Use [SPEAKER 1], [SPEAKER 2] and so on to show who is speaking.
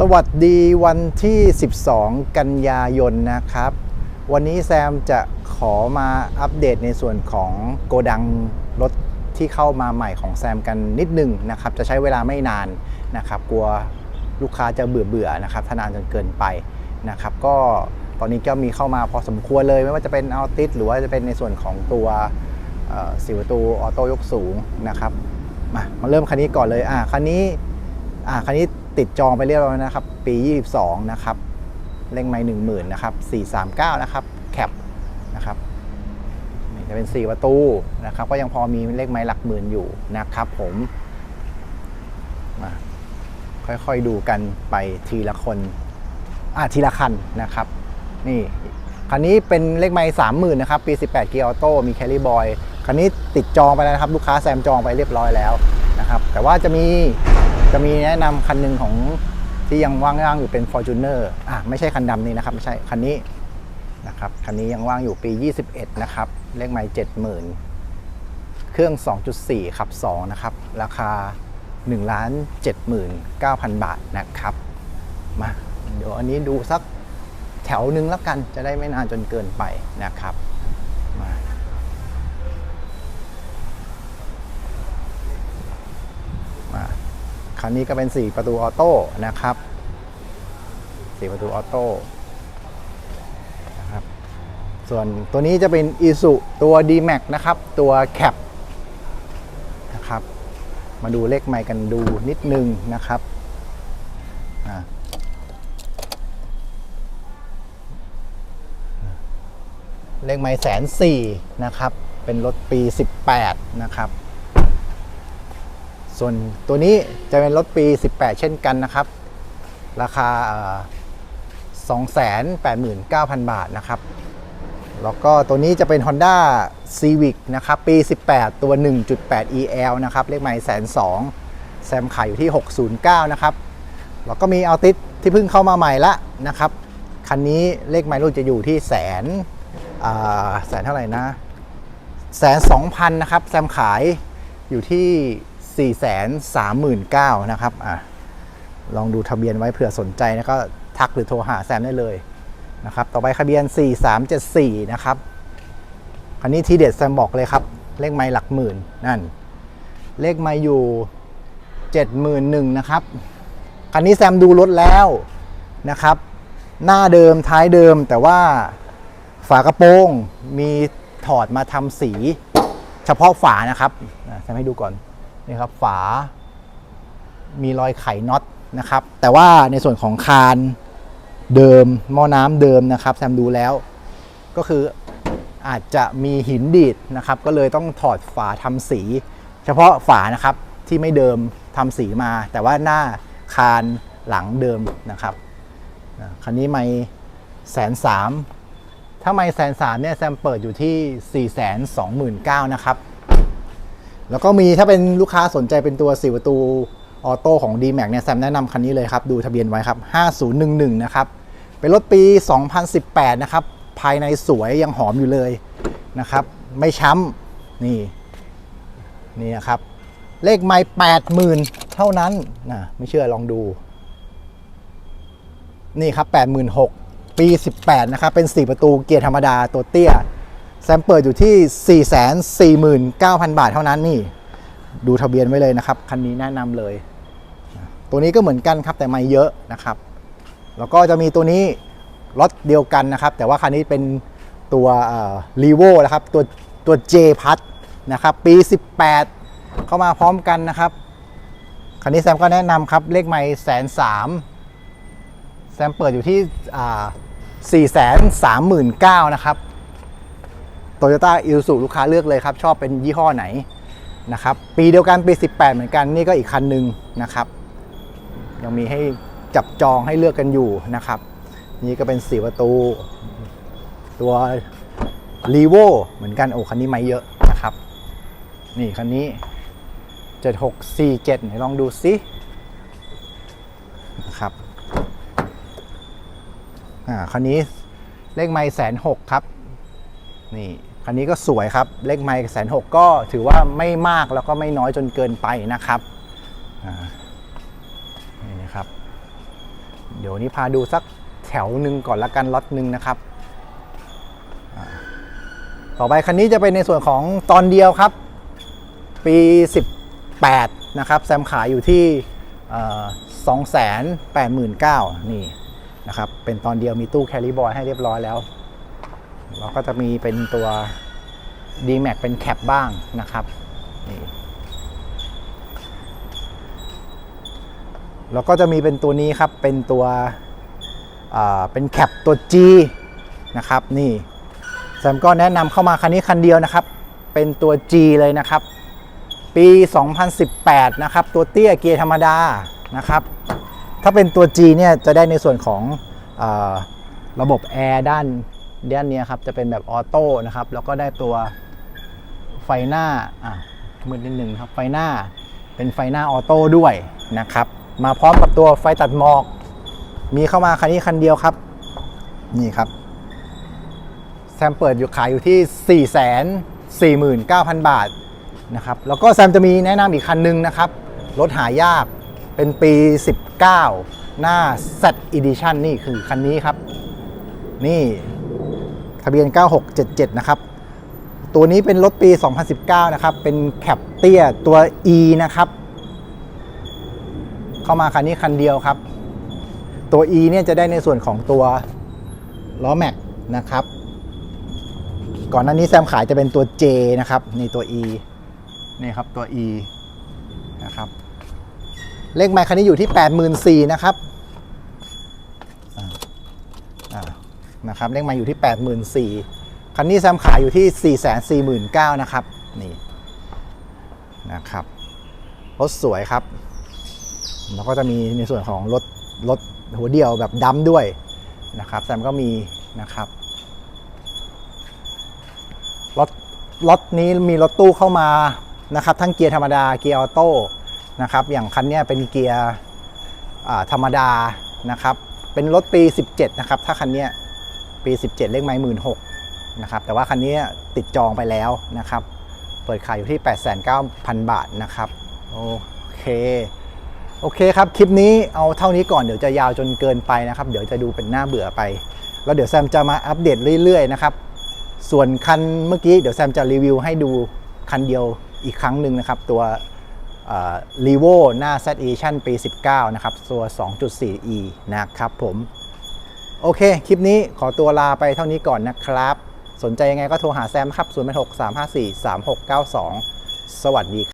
[SPEAKER 1] สวัสดีวันที่ 12 กันยายนนะครับ วันนี้แซมจะขอมาอัปเดตในส่วนของโกดังรถที่เข้ามาใหม่ของแซมกันนิดนึงนะครับ จะใช้เวลาไม่นานนะครับ กลัวลูกค้าจะเบื่อเบื่อนะครับถ้านานจนเกินไปนะครับ ก็ตอนนี้ก็มีเข้ามาพอสมควรเลย ไม่ว่าจะเป็นอัลติสหรือว่าจะเป็นในส่วนของตัวสี่ประตูออโต้ยกสูงนะครับ มามาเริ่มคันนี้ก่อนเลยอ่าคันนี้อ่าคันนี้ ติดจองไปเรียบร้อยนะครับ ปี 22 นะครับเร่งไม้10,000นนะครับ439 นะครับแคปนะครับจะเป็น 4 ประตูนะครับ ก็ยังพอมีเลขไม้หลักหมื่นอยู่นะครับผมมาค่อยๆดูกันไปทีละคนอ่าทีละคันนะครับ นี่คันนี้เป็นเลขไม้สามหมื่นนะครับ ปี 18 เกียร์ออโต้มีแคลิบอยคันนี้ติดจองไปแล้วนะครับ ลูกค้าแซมจองไปเรียบร้อยแล้วนะครับ แต่ว่าจะมี จะมีแนะนำคันหนึ่งของที่ยังว่างๆอยู่เป็น Fortuner อะไม่ใช่คันดำนี้นะครับ ไม่ใช่คันนี้นะครับคันนี้ยังว่างอยู่ปี 21 นะครับ เลขไม้70,000 เครื่อง 2.4 ขับ 2 นะครับ ราคา 1 79,000 บาทนะครับ มาเดี๋ยวอันนี้ดูสักแถวหนึ่งแล้วกันจะได้ไม่นานจนเกินไปนะครับ คันนี้ก็เป็น 4 ประตูออโต้นะครับ 4 ประตูออโต้นะครับ ส่วนตัวนี้จะเป็น i s u ตัว D-Max นะครับ ตัว Cap นะครับ มาดูเลขไมค์กันดูนิดนึงนะครับเลขไม้แสนสี่นะครับ เป็นรถปี 18 นะครับ ส่วนตัวนี้จะเป็นรถปี 18 เช่นกันนะครับ ราคาเอ่อ289,000 บาทนะครับ แล้วก็ตัวนี้จะเป็น Honda Civic นะครับ ปี 18 ตัว 1.8 EL นะครับ เลขไม้แสนสองแซมขายอยู่ที่ 609 นะครับ แล้วก็มีอัลติสที่เพิ่งเข้ามาใหม่ละนะครับ คันนี้เลขไมล์ลูกจะอยู่ที่แสนแสนเท่าไหร่นะแสนสองพันนะครับ แซมขายอยู่ที่ 4ี่แสนสามหมื่นเก้านะครับอะลองดูทะเบียนไว้เผื่อสนใจนะก็ทักหรือโทรหาแซมได้เลยนะครับต่อไปทะเบียน 4374 นะครับคันนี้ทีเด็ดแซมบอกเลยครับ เลขไมล์หลักหมื่นนั่น เลขไมล์อยู่ 71,000นะครับคันนี้แซมดูรถแล้วนะครับ หน้าเดิมท้ายเดิมแต่ว่าฝากระโปรงมีถอดมาทำสีเฉพาะฝานะครับแซมให้ดูก่อน นี่ครับฝา มีรอยไขน็อตนะครับ แต่ว่าในส่วนของคานเดิมหม้อน้ำเดิมนะครับแซมดูแล้ว ก็คืออาจจะมีหินดีดนะครับ ก็เลยต้องถอดฝาทำสี เฉพาะฝานะครับที่ไม่เดิมทำสีมา แต่ว่าหน้าคานหลังเดิมนะครับคันนี้ไม่แสนสามถ้าไม่แสนสามเนี่ยแซมเปิดอยู่ที่4ี่แสนสองหมื่นเก้านะครับ แล้วก็มีถ้าเป็นลูกค้าสนใจเป็นตัว4ประตูออโต้ของ D-Max เนี่ยแซมแนะนำคันนี้เลยครับ ดูทะเบียนไว้ครับ 5011 นะครับ เป็นรถปี 2018 นะครับ ภายในสวยยังหอมอยู่เลยนะครับ ไม่ช้ำนี่ นี่นะครับ เลขไม่80,000 เท่านั้นนะไม่เชื่อลองดู นี่ครับ 86,000 ปี 18 นะครับ เป็น 4 ประตูเกียร์ธรรมดาตัวเตี้ย แซมเปิดอยู่ที่ 449,000 บาทเท่านั้นนี่ ดูทะเบียนไว้เลยนะครับ คันนี้แนะนำเลย ตัวนี้ก็เหมือนกันครับแต่ไม่เยอะนะครับ แล้วก็จะมีตัวนี้รถเดียวกันนะครับ แต่ว่าคันนี้เป็นตัวรีโวนะครับ ตัวตัว J พัทนะครับปี 18 เข้ามาพร้อมกันนะครับ คันนี้แซมก็แนะนำครับ เลขไม่แสนสามแซมเปิดอยู่ที่สี่แสนสามหมื่นเก้านะครับ โตโยต้าอิลสุลูกค้าเลือกเลยครับ ชอบเป็นยี่ห้อไหนนะครับ ปีเดียวกันปี 18 เหมือนกันนี่ก็อีกคันหนึ่งนะครับ ยังมีให้จับจองให้เลือกกันอยู่นะครับ นี่ก็เป็น4ประตู ตัวรีโวเหมือนกันโอ้คันนี้ไม่เยอะนะครับ นี่คันนี้ 7647ไหนลองดูซินะครับอ่าคันนี้เลขไม่แสนหกครับ นี่คันนี้ก็สวยครับ เลขไมล์แสนหกก็ถือว่าไม่มากแล้วก็ไม่น้อยจนเกินไปนะครับนี่นะครับ เดี๋ยวนี้พาดูสักแถวหนึ่งก่อนละกันล็อตหนึ่งนะครับ ต่อไปคันนี้จะเป็นในส่วนของตอนเดียวครับ ปี 18 นะครับ แซมขายอยู่ที่สองแสนแปดหมื่นเก้านี่นะครับ เป็นตอนเดียวมีตู้แคลิบอยให้เรียบร้อยแล้ว เราก็จะมีเป็นตัว d m a x เป็นแคปบ้างนะครับนี่แล้วก็จะมีเป็นตัวนี้ครับ เป็นตัวเป็นแคปตัว G นะครับ นี่แซมก็แนะนำเข้ามาคันนี้คันเดียวนะครับ เป็นตัว G เลยนะครับ ปี 2018 นะครับ ตัวเตี้ยเกียร์ธรรมดานะครับ ถ้าเป็นตัว G เนี่ยจะได้ในส่วนของอระบบแอร์ด้าน ด้านนี้ครับจะเป็นแบบออโต้นะครับแล้วก็ได้ตัวไฟหน้าอะมืดนิดนึงครับไฟหน้าเป็นไฟหน้าออโต้ด้วยนะครับมาพร้อมกับตัวไฟตัดหมอก มีเข้ามาคันนี้คันเดียวครับ นี่ครับ แซมเปิดอยู่ขายอยู่ที่ 449,000 บาทนะครับแล้วก็แซมจะมีแนะนำอีกคันหนึงนะครับ รถหายากเป็นปี 19 หน้า Z Edition นี่คือคันนี้ครับ นี่ ทะเบียน 9677 นะครับ ตัวนี้เป็นรถปี 2019 นะครับ เป็นแคปเตี้ยตัว E นะครับ เข้ามาคันนี้คันเดียวครับ ตัว E เนี่ยจะได้ในส่วนของตัวล้อแม็กนะครับ ก่อนหน้านี้แซมขายจะเป็นตัว J นะครับนี่ตัว E นี่ครับตัว E นะครับ เลขไมค์คันนี้อยู่ที่ 84,000นะครับอ่าอ่า นะครับเลขมค์อยู่ที่ 84,000คันนี้แซมขายอยู่ที่ 449,000นะครับนี่นะครับรถสวยครับ แล้วก็จะมีในส่วนของรถรถหัวเดียวแบบดัมด้วยนะครับแซมก็มีนะครับรถรถนี้มีรถตู้เข้ามานะครับทั้งเกียร์ธรรมดาเกียร์ออโต้นะครับอย่างคันนี้เป็นเกียร์ธรรมดานะครับเป็นรถปี 17 นะครับ ถ้าคันนี้ ปี 17 เลขไม้หมื่นหกนะครับแต่ว่าคันนี้ติดจองไปแล้วนะครับ เปิดขายอยู่ที่ 89,000 บาทนะครับ โอเคโอเคครับ คลิปนี้เอาเท่านี้ก่อนเดี๋ยวจะยาวจนเกินไปนะครับ เดี๋ยวจะดูเป็นหน้าเบื่อไป แล้วเดี๋ยวแซมจะมาอัปเดตเรื่อยๆนะครับ ส่วนคันเมื่อกี้เดี๋ยวแซมจะรีวิวให้ดูคันเดียวอีกครั้งหนึ่งนะครับ ตัวรีโวหน้า Z Edition ปี 19 นะครับ ตัว 2.4e นะครับผม โอเค คลิปนี้ขอตัวลาไปเท่านี้ก่อนนะครับ สนใจยังไงก็โทรหาแซมครับ 0 6 3 5 4 3 6 9 2 สวัสดีครับ